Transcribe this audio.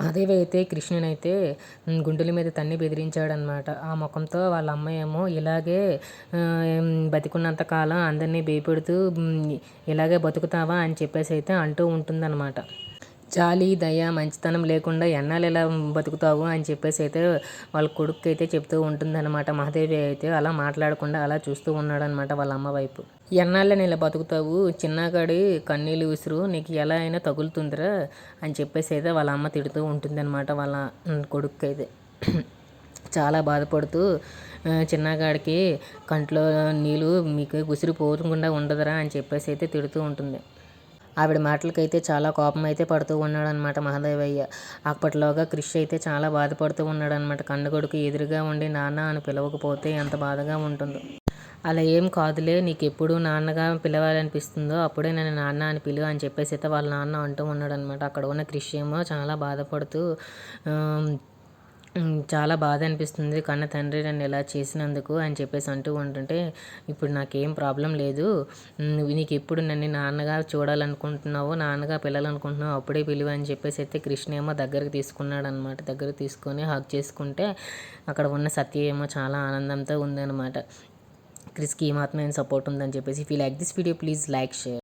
మహాదేవి అయితే కృష్ణుని అయితే గుండెల మీద తన్ని బెదిరించాడనమాట ఆ ముఖంతో వాళ్ళ అమ్మ ఏమో ఇలాగే బతికున్నంత కాలం అందరినీ భయపెడుతూ ఇలాగే బతుకుతావా అని చెప్పేసి అయితే అంటూ ఉంటుందన్నమాట. జాలి దయ మంచితనం లేకుండా ఎన్నాళ్ళు ఇలా బతుకుతావు అని చెప్పేసి అయితే వాళ్ళ కొడుకు అయితే చెప్తూ ఉంటుందన్నమాట. మహాదేవి అయితే అలా మాట్లాడకుండా అలా చూస్తూ ఉన్నాడనమాట వాళ్ళ అమ్మ వైపు. ఎన్నాళ్ళని ఇలా బతుకుతావు? చిన్నగాడి కన్నీళ్ళు విసురు నీకు ఎలా అయినా తగులుతుందిరా అని చెప్పేసి అయితే వాళ్ళ అమ్మ తిడుతూ ఉంటుందన్నమాట వాళ్ళ కొడుకు అయితే చాలా బాధపడుతూ చిన్నగాడికి కంట్లో నీళ్ళు మీకు ఉసిరి పోకుండా ఉండదురా అని చెప్పేసి అయితే తిడుతూ ఉంటుంది. ఆవిడ మాటలకైతే చాలా కోపం అయితే పడుతూ ఉన్నాడనమాట మహాదేవయ్య. అప్పట్లోగా క్రిష్ అయితే చాలా బాధపడుతూ ఉన్నాడనమాట కన్నగొడుకు ఎదురుగా ఉండి నాన్న అని పిలవకపోతే ఎంత బాధగా ఉంటుందో. అలా ఏం కాదులే నీకు ఎప్పుడు నాన్నగా పిలవాలనిపిస్తుందో అప్పుడే నేను నాన్న అని పిలువ అని చెప్పేసి అయితే వాళ్ళ నాన్న అంటూ ఉన్నాడనమాట అక్కడ ఉన్న క్రిష్ ఏమో చాలా బాధపడుతూ చాలా బాధ అనిపిస్తుంది. కన్న తండ్రి నన్ను ఇలా చేసినందుకు అని చెప్పేసి అంటూ ఉంటుంటే ఇప్పుడు నాకేం ప్రాబ్లం లేదు. నీకు ఎప్పుడు నన్ను నాన్నగా చూడాలనుకుంటున్నావో నాన్నగా పిల్లలనుకుంటున్నావు అప్పుడే పిలువ అని చెప్పేసి అయితే కృష్ణ ఏమో దగ్గరకు తీసుకున్నాడు అనమాట దగ్గర తీసుకొని హక్ చేసుకుంటే అక్కడ ఉన్న సత్య ఏమో చాలా ఆనందంతో ఉందన్నమాట. క్రిస్కి మాత్రమే సపోర్ట్ ఉందని చెప్పేసి feel like this video please like share